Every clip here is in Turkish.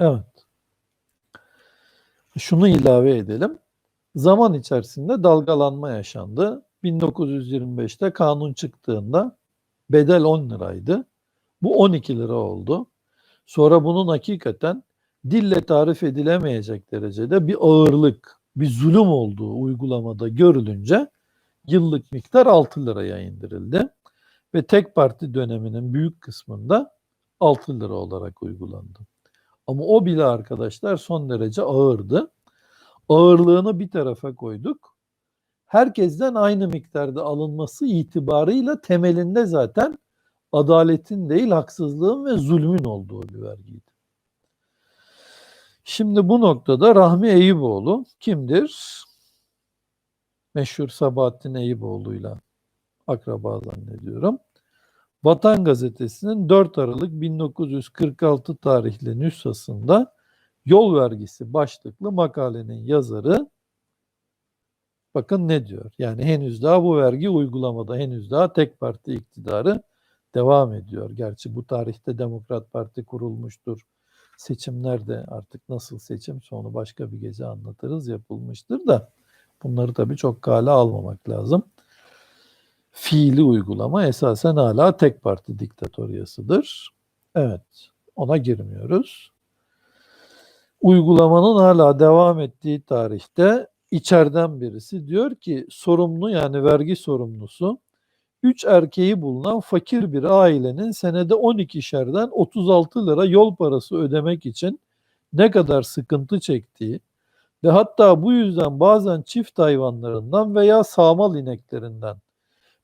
Evet. Şunu ilave edelim. Zaman içerisinde dalgalanma yaşandı. 1925'te kanun çıktığında bedel 10 liraydı. Bu 12 lira oldu. Sonra bunun hakikaten dille tarif edilemeyecek derecede bir ağırlık, bir zulüm olduğu uygulamada görülünce yıllık miktar 6 liraya indirildi. Ve tek parti döneminin büyük kısmında 6 lira olarak uygulandı. Ama o bile arkadaşlar son derece ağırdı. Ağırlığını bir tarafa koyduk. Herkesten aynı miktarda alınması itibarıyla temelinde zaten adaletin değil haksızlığın ve zulmün olduğu bir vergiydi. Şimdi bu noktada Rahmi Eyüboğlu kimdir? Meşhur Sabahattin Eyüboğlu'yla akraba zannediyorum. Vatan Gazetesi'nin 4 Aralık 1946 tarihli nüshasında yol vergisi başlıklı makalenin yazarı bakın ne diyor? Yani henüz daha bu vergi uygulamada henüz daha tek parti iktidarı devam ediyor. Gerçi bu tarihte Demokrat Parti kurulmuştur. Seçimlerde artık nasıl seçim sonu başka bir gece anlatırız yapılmıştır da bunları tabii çok kale almamak lazım. Fiili uygulama esasen hala tek parti diktatoryasıdır. Evet ona girmiyoruz. Uygulamanın hala devam ettiği tarihte içeriden birisi diyor ki sorumlu yani vergi sorumlusu 3 erkeği bulunan fakir bir ailenin senede 12'şerden 36 lira yol parası ödemek için ne kadar sıkıntı çektiği ve hatta bu yüzden bazen çift hayvanlarından veya sağmal ineklerinden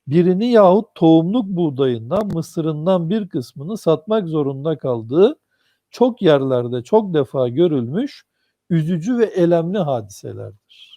birini yahut tohumluk buğdayından, mısırından bir kısmını satmak zorunda kaldığı çok yerlerde çok defa görülmüş üzücü ve elemli hadiselerdir.